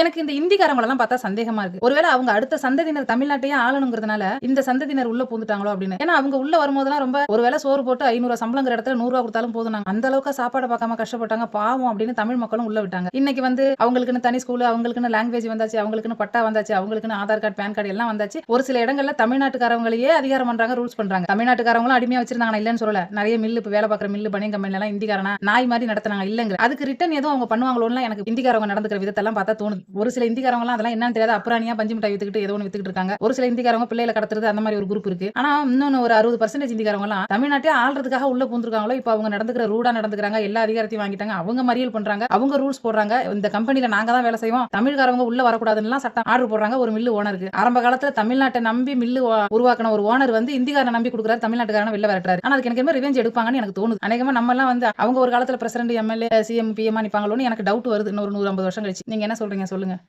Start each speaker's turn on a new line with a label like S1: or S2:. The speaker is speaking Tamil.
S1: எனக்கு இந்த இந்திக்காரங்களெல்லாம் பார்த்தா சந்தேகமா இருக்கு. ஒருவேளை அவங்க அடுத்த சந்ததியினர் தமிழ்நாட்டையே ஆளணுங்கிறதுனால இந்த சந்ததியினர் உள்ள பூந்துட்டாங்களோ அப்படின்னு. ஏன்னா அவங்க உள்ள வரும்போதெல்லாம் ரொம்ப ஒருவேளை சோறு போட்டு ஐநூறு சம்பளங்கிற இடத்துல நூறுரூவா கொடுத்தாலும் போதும் நாங்க. அந்த அளவுக்கு சாப்பாடு பார்க்காம கஷ்டப்பட்டாங்க. பாவம் அப்படின்னு தமிழ் மக்களும் உள்ள விட்டாங்க. இன்னைக்கு வந்து அவங்களுக்குன்னு தனி ஸ்கூல் அவங்களுக்குன்னு லாங்குவேஜ் வந்தாச்சு அவங்களுக்குன்னு பட்டா வந்தாச்சு அவங்களுக்குன்னு ஆதார் கார்டு பேன் கார்டு எல்லாம் வந்தாச்சு. ஒரு சில இடங்கள்ல தமிழ்நாட்டுக்காரங்களையே அதிகாரம் பண்றாங்க ரூல்ஸ் பண்றாங்க. தமிழ்நாட்டுக்காரங்களும் அடிமையா வச்சிருந்தாங்க இல்லன்னு இல்லைன்னு சொல்லல. நிறைய மில்லு இப்ப வேலை பார்க்குற மில்லு பனியன் கம்பெனி எல்லாம் இந்திக்காரனா நாய் மாதிரி நடத்துனாங்க இல்லங்க அதுக்கு ரிட்டன் எதுவும் அவங்க பண்ணுவாங்களோன்னு எனக்கு இந்திக்காரவங்க நடந்துக்கிற விதத்தெல்லாம் பார்த்தா தோணுது. ஒரு சில இந்திக்காரங்க அதெல்லாம் என்னன்னு தெரியாது அப்புறானியா பஞ்சு மிட்டாய் வித்துக்கிட்டு ஏதோ ஒன்று வித்துக்கிட்டு இருக்காங்க. ஒரு சில இந்திக்காரங்க பிள்ளைகளை கடத்துறது அந்த மாதிரி ஒரு குரூப் இருக்கு. ஆனா இன்னொன்று ஒரு அறுபது பர்சன்டேஜ் இந்திக்காரங்க எல்லாம் தமிழ்நாட்டே ஆள்றதுக்காக உள்ள பூந்துருக்காங்களோ இப்போ அவங்க நடந்துக்கிற ரூடா நடந்துக்கிறாங்க எல்லா அதிகாரத்தையும் வாங்கிட்டாங்க அவங்க மறியல் பண்றாங்க அவங்க ரூல்ஸ் போடுறாங்க. இந்த கம்பெனில நாங்க தான் வேலை செய்வோம் தமிழ்காரவங்க உள்ள வரக்கூடாதுன்னு சட்டம் ஆர்டர் போடுறாங்க ஒரு மில்லு ஓனருக்கு ஆரம்ப காலத்துல தமிழ்நாட்டை நம்பி மில்லு உருவாக்கின ஒரு ஓனர் வந்து இந்திக்காரனை நம்பி கொடுக்குறாரு தமிழ்நாட்டுக்காரன வெளில வரட்டாரு ஆனா அதுக்கு எனக்கு ரிவெஞ்ச் எடுப்பாங்கன்னு எனக்கு தோணுது. அநேகமா நம்ம எல்லாம் வந்து அவங்க ஒரு காலத்துல பிரசிடண்ட் எம்எல்ஏ சிஎம் பிஎம் நிப்பாங்களோன்னு எனக்கு டவுட் வருது. இன்னொரு நூறு ஐம்பது வருஷம் கழிச்சு. நீங்க என்ன சொல்றீங்க சொல்லுங்க